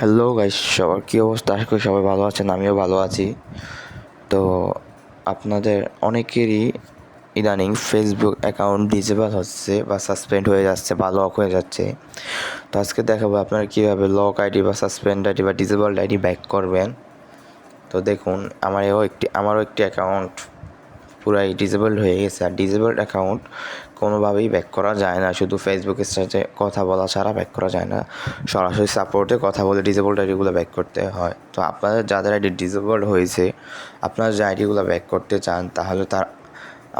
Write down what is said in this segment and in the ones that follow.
Hello guys সবার কী অবস্থা? আশা করি সবাই ভালো আছেন, আমিও ভালো আছি। তো আপনাদের অনেকেরই ইদানিং ফেসবুক অ্যাকাউন্ট ডিজেবল হচ্ছে বা সাসপেন্ড হয়ে যাচ্ছে বা লক হয়ে যাচ্ছে। তো আজকে দেখাবো আপনারা কীভাবে লক আইডি বা সাসপেন্ড আইডি বা ডিজেবল আইডি ব্যাক করবেন। তো দেখুন, আমারও একটি আমারও একটি অ্যাকাউন্ট পুরাই ডিজেবল হয়ে গেছে। আর ডিজেবল অ্যাকাউন্ট কোনোভাবেই ব্যাক করা যায় না। শুধু ফেসবুকের সাথে কথা বলা ছাড়া ব্যাক করা যায় না। সরাসরি সাপোর্টে কথা বলে ডিজেবল আইডিগুলো ব্যাক করতে হয়। তো আপনাদের যাদের আইডি ডিজেবল হয়েছে, আপনারা যে আইডিগুলো ব্যাক করতে চান, তাহলে তার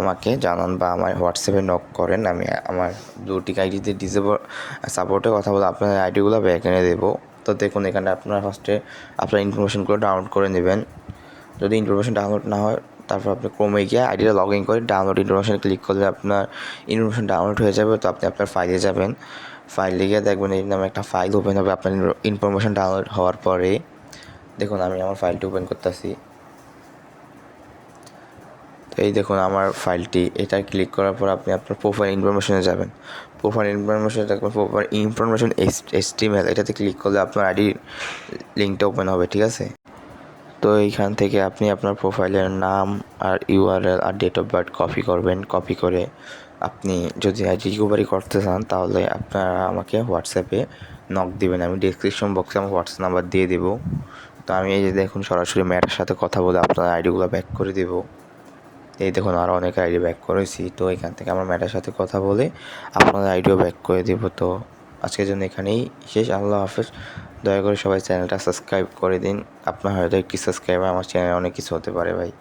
আমাকে জানান বা আমার হোয়াটসঅ্যাপে নক করেন। আমি আমার ব্লুটিক আইডিতে ডিজেবল সাপোর্টে কথা বলে আপনাদের আইডিগুলো ব্যাক এনে দেবো। তো দেখুন, এখানে আপনারা ফার্স্টে আপনার ইনফরমেশনগুলো ডাউনলোড করে নেবেন। যদি ইনফরমেশন ডাউনলোড না হয় তারপর আপনি ক্রমে গিয়ে আইডিটা লগ ইন করে ডাউনলোড ইনফরমেশন ক্লিক করলে আপনার ইনফরমেশন ডাউনলোড হয়ে যাবে, তো আপনি আপনার ফাইলে যাবেন। ফাইলে গিয়ে দেখবেন এই নামে একটা ফাইল ওপেন হবে, আপনার ইনফরমেশন ডাউনলোড হওয়ার পরে। দেখুন, আমি আমার ফাইলটি ওপেন করতেছি। তো এই দেখুন, আমার ফাইলটি এটা ক্লিক করার পর আপনি আপনার প্রোফাইল ইনফরমেশনে যাবেন। প্রোফাইল ইনফরমেশনে দেখবেন প্রোফাইল ইনফরমেশন এস এসটিমেল এটাতে ক্লিক করলে আপনার আইডি লিঙ্কটা ওপেন হবে, ঠিক আছে? তো এইখান থেকে আপনি আপনার প্রোফাইলের নাম আর ইউআরএল আর ডেট অফ বার্থ কপি করবেন কপি করে আপনি যদি রিকভারি করতে চান, তাহলে আপনারা আমাকে হোয়াটসঅ্যাপে নক দিবেন। আমি ডিসক্রিপশন বক্সে আমার হোয়াটসঅ্যাপ নাম্বার দিয়ে দেবো। তো আমি এই যে দেখুন, সরাসরি ম্যাটার সাথে কথা বলে আপনার আইডিগুলো ব্যাক করে দেবো। এই দেখুন আরও অনেক আইডি ব্যাক করেছি। তো এখান থেকে আমার ম্যাটার সাথে কথা বলে আপনাদের আইডিও ব্যাক করে দেবো। তো আজকের জন্য এখানেই শেষ। আল্লাহ হাফেজ। দয়া করে সবাই চ্যানেলটা সাবস্ক্রাইব করে দিন। আপনার হয়তো একটি সাবস্ক্রাইবার আমার চ্যানেলে অনেক কিছু হতে পারে ভাই।